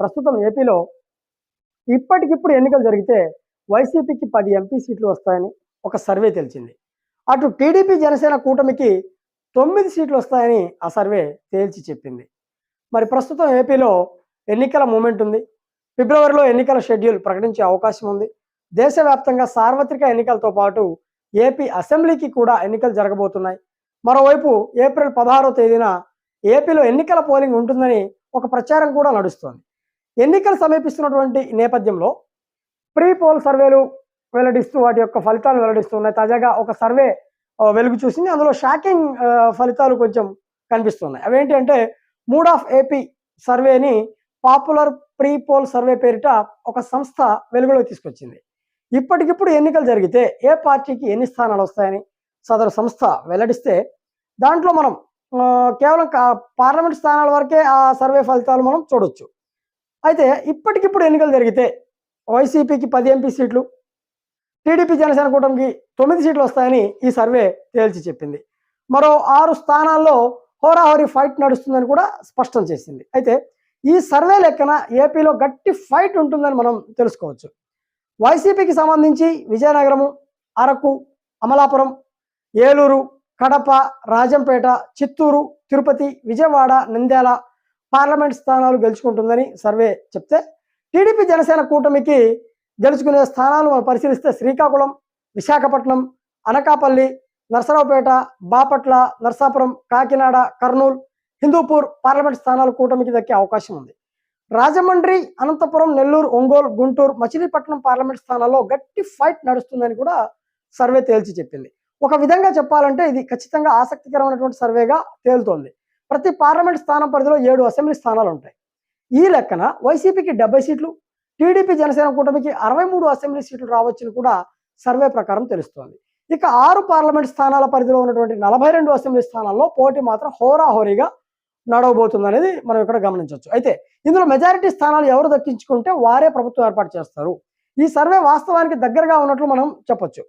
ప్రస్తుతం ఏపీలో ఇప్పటికిప్పుడు ఎన్నికలు జరిగితే వైసీపీకి పది ఎంపీ సీట్లు వస్తాయని ఒక సర్వే తెలిసింది. అటు టీడీపీ జనసేన కూటమికి తొమ్మిది సీట్లు వస్తాయని ఆ సర్వే తేల్చి చెప్పింది. మరి ప్రస్తుతం ఏపీలో ఎన్నికల మూమెంట్ ఉంది. ఫిబ్రవరిలో ఎన్నికల షెడ్యూల్ ప్రకటించే అవకాశం ఉంది. దేశవ్యాప్తంగా సార్వత్రిక ఎన్నికలతో పాటు ఏపీ అసెంబ్లీకి కూడా ఎన్నికలు జరగబోతున్నాయి. మరోవైపు ఏప్రిల్ పదహారో తేదీన ఏపీలో ఎన్నికల పోలింగ్ ఉంటుందని ఒక ప్రచారం కూడా నడుస్తోంది. ఎన్నికలు సమీపిస్తున్నటువంటి నేపథ్యంలో ప్రీ పోల్ సర్వేలు వెల్లడిస్తూ వాటి యొక్క ఫలితాలు వెల్లడిస్తున్నాయి తాజాగా ఒక సర్వే వెలుగు చూసింది. అందులో షాకింగ్ ఫలితాలు కొంచెం కనిపిస్తున్నాయి. అవేంటి అంటే మూడ్ ఆఫ్ ఏపీ సర్వేని పాపులర్ ప్రీ పోల్ సర్వే పేరిట ఒక సంస్థ వెలుగులోకి తీసుకొచ్చింది. ఇప్పటికిప్పుడు ఎన్నికలు జరిగితే ఏ పార్టీకి ఎన్ని స్థానాలు వస్తాయని సదరు సంస్థ వెల్లడిస్తే దాంట్లో మనం కేవలం కా- పార్లమెంట్ స్థానాల వరకే ఆ సర్వే ఫలితాలు మనం చూడొచ్చు. అయితే ఇప్పటికిప్పుడు ఎన్నికలు జరిగితే వైసీపీకి పది ఎంపీ సీట్లు టీడీపీ జనసేన కూటమికి తొమ్మిది సీట్లు వస్తాయని ఈ సర్వే తేల్చి చెప్పింది. మరో ఆరు స్థానాల్లో హోరాహోరీ ఫైట్ నడుస్తుందని కూడా స్పష్టం చేసింది. అయితే ఈ సర్వే లెక్కన ఏపీలో గట్టి ఫైట్ ఉంటుందని మనం తెలుసుకోవచ్చు. వైసీపీకి సంబంధించి విజయనగరము అరకు అమలాపురం ఏలూరు కడప రాజంపేట చిత్తూరు తిరుపతి విజయవాడ నంద్యాల పార్లమెంట్ స్థానాలు గెలుచుకుంటుందని సర్వే చెప్తే టీడీపీ జనసేన కూటమికి గెలుచుకునే స్థానాలు మనం పరిశీలిస్తే శ్రీకాకుళం విశాఖపట్నం అనకాపల్లి నర్సరావుపేట బాపట్ల నర్సాపురం కాకినాడ కర్నూలు హిందూపూర్ పార్లమెంట్ స్థానాలు కూటమికి దక్కే అవకాశం ఉంది. రాజమండ్రి అనంతపురం నెల్లూరు ఒంగోలు గుంటూరు మచిలీపట్నం పార్లమెంట్ స్థానాల్లో గట్టి ఫైట్ నడుస్తుందని కూడా సర్వే తేల్చి చెప్పింది. ఒక విధంగా చెప్పాలంటే ఇది ఖచ్చితంగా ఆసక్తికరమైనటువంటి సర్వేగా తేలుతోంది. ప్రతి పార్లమెంట్ స్థానం పరిధిలో ఏడు అసెంబ్లీ స్థానాలు ఉంటాయి. ఈ లెక్కన వైసీపీకి డెబ్బై సీట్లు టీడీపీ జనసేన కూటమికి అరవై మూడు అసెంబ్లీ సీట్లు రావచ్చని కూడా సర్వే ప్రకారం తెలుస్తోంది. ఇక ఆరు పార్లమెంట్ స్థానాల పరిధిలో ఉన్నటువంటి నలభై రెండు అసెంబ్లీ స్థానాల్లో పోటీ మాత్రం హోరాహోరీగా నడవబోతుంది అనేది మనం ఇక్కడ గమనించవచ్చు. అయితే ఇందులో మెజారిటీ స్థానాలు ఎవరు దక్కించుకుంటే వారే ప్రభుత్వం ఏర్పాటు చేస్తారు. ఈ సర్వే వాస్తవానికి దగ్గరగా ఉన్నట్లు మనం చెప్పొచ్చు.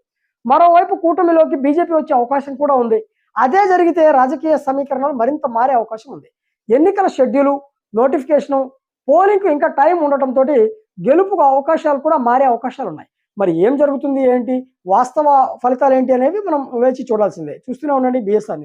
మరోవైపు కూటమిలోకి బీజేపీ వచ్చే అవకాశం కూడా ఉంది. అదే జరిగితే రాజకీయ సమీకరణలు మరింత మారే అవకాశం ఉంది. ఎన్నికల షెడ్యూలు నోటిఫికేషను పోలింగ్కు ఇంకా టైం ఉండటంతో గెలుపుకు అవకాశాలు కూడా మారే అవకాశాలు ఉన్నాయి. మరి ఏం జరుగుతుంది ఏంటి? వాస్తవ ఫలితాలు ఏంటి అనేవి మనం వేచి చూడాల్సిందే. చూస్తూనే ఉండండి బిఎస్ఆర్